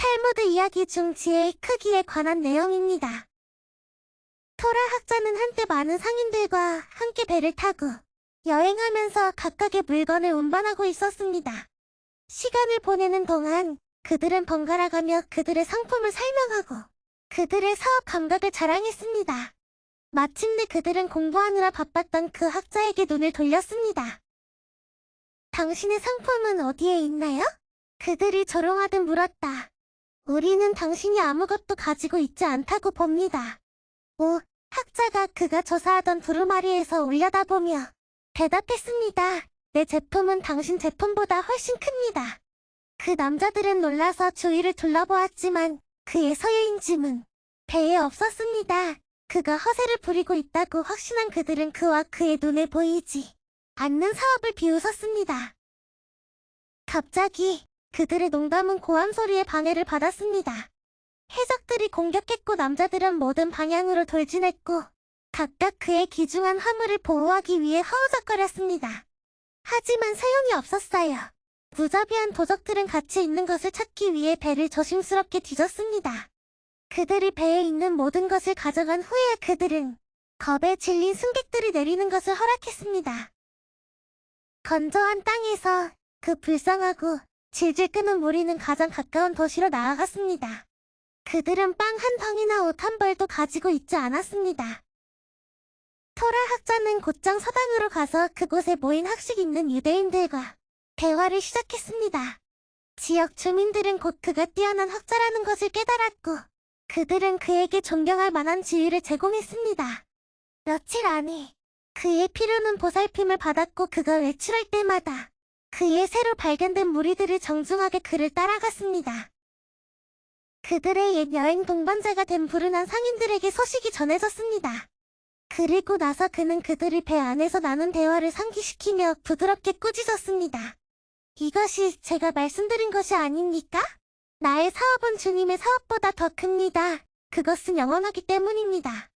탈무드 이야기 중 지혜의 크기에 관한 내용입니다. 토라 학자는 한때 많은 상인들과 함께 배를 타고 여행하면서 각각의 물건을 운반하고 있었습니다. 시간을 보내는 동안 그들은 번갈아가며 그들의 상품을 설명하고 그들의 사업 감각을 자랑했습니다. 마침내 그들은 공부하느라 바빴던 그 학자에게 눈을 돌렸습니다. 당신의 상품은 어디에 있나요? 그들이 조롱하듯 물었다. 우리는 당신이 아무것도 가지고 있지 않다고 봅니다. 오, 학자가 그가 조사하던 두루마리에서 올려다보며 대답했습니다. 내 제품은 당신 제품보다 훨씬 큽니다. 그 남자들은 놀라서 주위를 둘러보았지만 그의 서예인 짐은 배에 없었습니다. 그가 허세를 부리고 있다고 확신한 그들은 그와 그의 눈에 보이지 않는 사업을 비웃었습니다. 갑자기 그들의 농담은 고함 소리에 방해를 받았습니다. 해적들이 공격했고 남자들은 모든 방향으로 돌진했고 각각 그의 귀중한 화물을 보호하기 위해 허우적거렸습니다. 하지만 소용이 없었어요. 무자비한 도적들은 같이 있는 것을 찾기 위해 배를 조심스럽게 뒤졌습니다. 그들이 배에 있는 모든 것을 가져간 후에 그들은 겁에 질린 승객들이 내리는 것을 허락했습니다. 건조한 땅에서 그 불쌍하고 질질 끄는 무리는 가장 가까운 도시로 나아갔습니다. 그들은 빵 한 덩이나 옷 한 벌도 가지고 있지 않았습니다. 토라 학자는 곧장 서당으로 가서 그곳에 모인 학식 있는 유대인들과 대화를 시작했습니다. 지역 주민들은 곧 그가 뛰어난 학자라는 것을 깨달았고 그들은 그에게 존경할 만한 지위를 제공했습니다. 며칠 안에 그의 필요는 보살핌을 받았고 그가 외출할 때마다 그의 새로 발견된 무리들을 정중하게 그를 따라갔습니다. 그들의 옛 여행 동반자가 된 불운한 상인들에게 소식이 전해졌습니다. 그리고 나서 그는 그들이 배 안에서 나눈 대화를 상기시키며 부드럽게 꾸짖었습니다. 이것이 제가 말씀드린 것이 아닙니까? 나의 사업은 주님의 사업보다 더 큽니다. 그것은 영원하기 때문입니다.